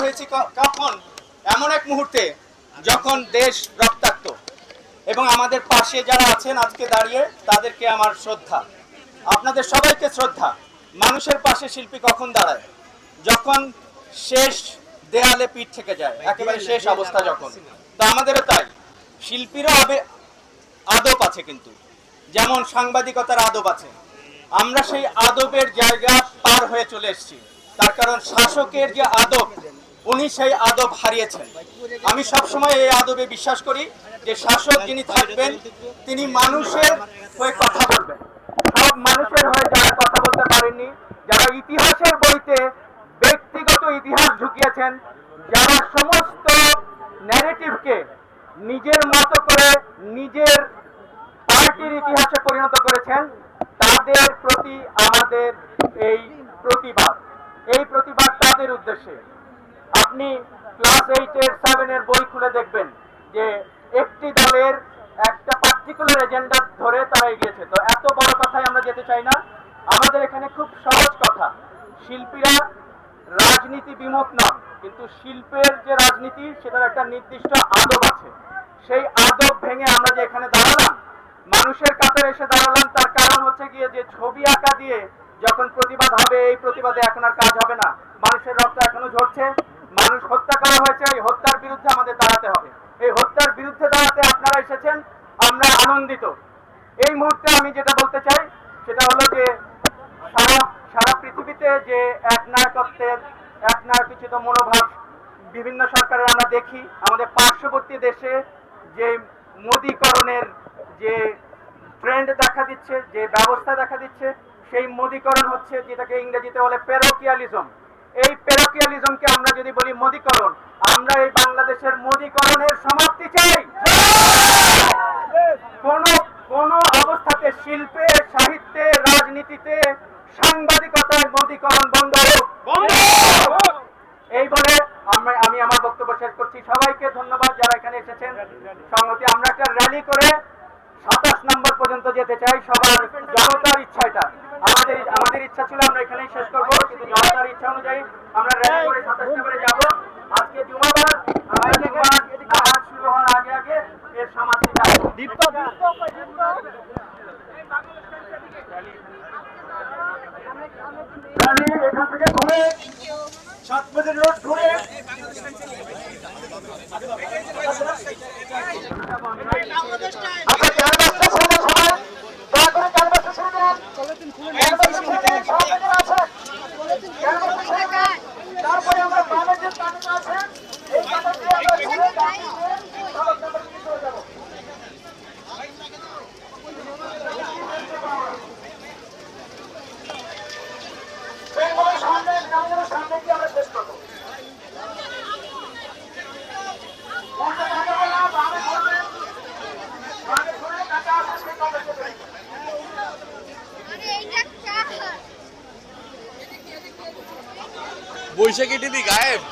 করছি ক- কখন? এমন এক মুহূর্তে, যখন দেশ রক্তাক্ত। এবং আমাদের পাশে যারা আছেন আজকে দাঁড়িয়ে, তাদেরকে আমার শ্রদ্ধা। আপনাদের সবাইকে শ্রদ্ধা। মানুষের পাশে শিল্পী কখন দাঁড়ায়? যখন শেষ দেয়ালে পিঠ থেকে যায়, একেবারে শেষ অবস্থা যখন। তো আমাদেরও তাই। শিল্পীরও আবে আদব আছে কিন্তু। যেমন সাংবাদিকতার আদব আছে। আমরা সেই আদবের জায়গা পার হয়ে চলে এসেছি। তার কারণ শাসকের যে আদব, উনি সেই আদব হারিয়েছেন। আমি সবসময় এই আদবে বিশ্বাস করি যে শাসক যিনি থাকবেন, তিনি মানুষের হয়ে কথা বলবেন। সব মানুষের হয়ে যারা কথা বলতে পারেননি, যারা ইতিহাসের বইতে ব্যক্তিগত ইতিহাস ঢুকিয়েছেন, যারা সমস্ত ন্যারেটিভকে নিজের মতো করে নিজের পার্টির ইতিহাসে পরিণত করেছেন, তাদের প্রতি আমাদের এই প্রতিবাদ। এই প্রতিবাদ তাদের উদ্দেশ্যে। আপনি ক্লাস এইটের সেভেনের বই খুলে দেখবেন যে একটি দলের একটা পার্টিকুলার এজেন্ডা ধরে তারা এগিয়েছে। তো এত বড় কথায় আমরা যেতে চাই না। আমাদের এখানে খুব সহজ কথা। শিল্পীরা রাজনীতি বিমুখ নন, কিন্তু শিল্পের যে রাজনীতি, সেটার একটা নির্দিষ্ট আদব আছে। সেই আদব ভেঙে আমরা যে এখানে দাঁড়ালাম, মানুষের কাতারে এসে দাঁড়ালাম, তার কারণ হচ্ছে গিয়ে যে ছবি আঁকা দিয়ে যখন প্রতিবাদ হবে, এই প্রতিবাদে এখন আর কাজ হবে না। মানুষের রক্ত এখনও ঝরছে। মানুষ হত্যা করা হয়েছে, এই হত্যার বিরুদ্ধে আমাদের দাঁড়াতে হবে। এই হত্যার বিরুদ্ধে দাঁড়াতে আপনারা এসেছেন, আমরা আনন্দিত। এই মুহূর্তে আমি যেটা বলতে চাই, সেটা হলো যে সারা সারা পৃথিবীতে যে এক নায়কত্বের, এক নায়কোচিত মনোভাব বিভিন্ন সরকারের আমরা দেখি, আমাদের পার্শ্ববর্তী দেশে যে মোদীকরণের যে ট্রেন্ড দেখা দিচ্ছে, যে ব্যবস্থা দেখা দিচ্ছে সেই মোদীকরণ হচ্ছে যেটাকে ইংরেজিতে বলে পেরোকিয়ালিজম এই পেরোকিয়ালিজমকে আমরা যদি বলি মোদীকরণ আমরা এই বাংলাদেশের মোদীকরণের সমাপ্তি চাই। কোন কোন অবস্থাতে শিল্পে সাহিত্যে রাজনীতিতে সাংবাদিকতায় মোদীকরণ বন্ধ হোক। এই বলে আমি আমার বক্তব্য শেষ করছি। সবাইকে ধন্যবাদ যারা এখানে এসেছেন। সংহতি আমরা একটা র্যালি করে পর্যন্ত যেতে চাই সবার জনতার ইচ্ছা এটা। আমাদের আমাদের ইচ্ছা ছিল আমরা এখানেই শেষ করব কিন্তু জনতার ইচ্ছা অনুযায়ী আমরা র্যালি করে সাতাশ নম্বরে যাব। আজকে জুমাবার নামাজ শুরু হওয়ার আগে আগে এর সমাপ্তি চাবো দীপ্ত এখান থেকে ঘুরে সাত বাজার রোড ঘুরে আপনার ক্যানভাসটা ছেড়ে দেন সবাই দয়া করে ক্যানভাসটা ছেড়ে দেন ক্যানভাসটা ছেড়ে দেন সবাই যারা আছেন ক্যানভাসটা ছেড়ে দেন তারপরে আমরা বামের যে কাটাটা আছে এই কাটা দিয়ে আমরা ঘুরে ডান দিকে সড়ক নাম্বার তিন চলে যাব সেইভাবে সামনে গ্রামের সামনে গিয়ে আমরা শেষ করব উল্টো কাটা বলা বামে ঘুরবে বামে ঘুরে কাটা আছে সেই কাটাতে বেরিয়ে আরে এইটা কার বৈশাখী টিভি গায়েব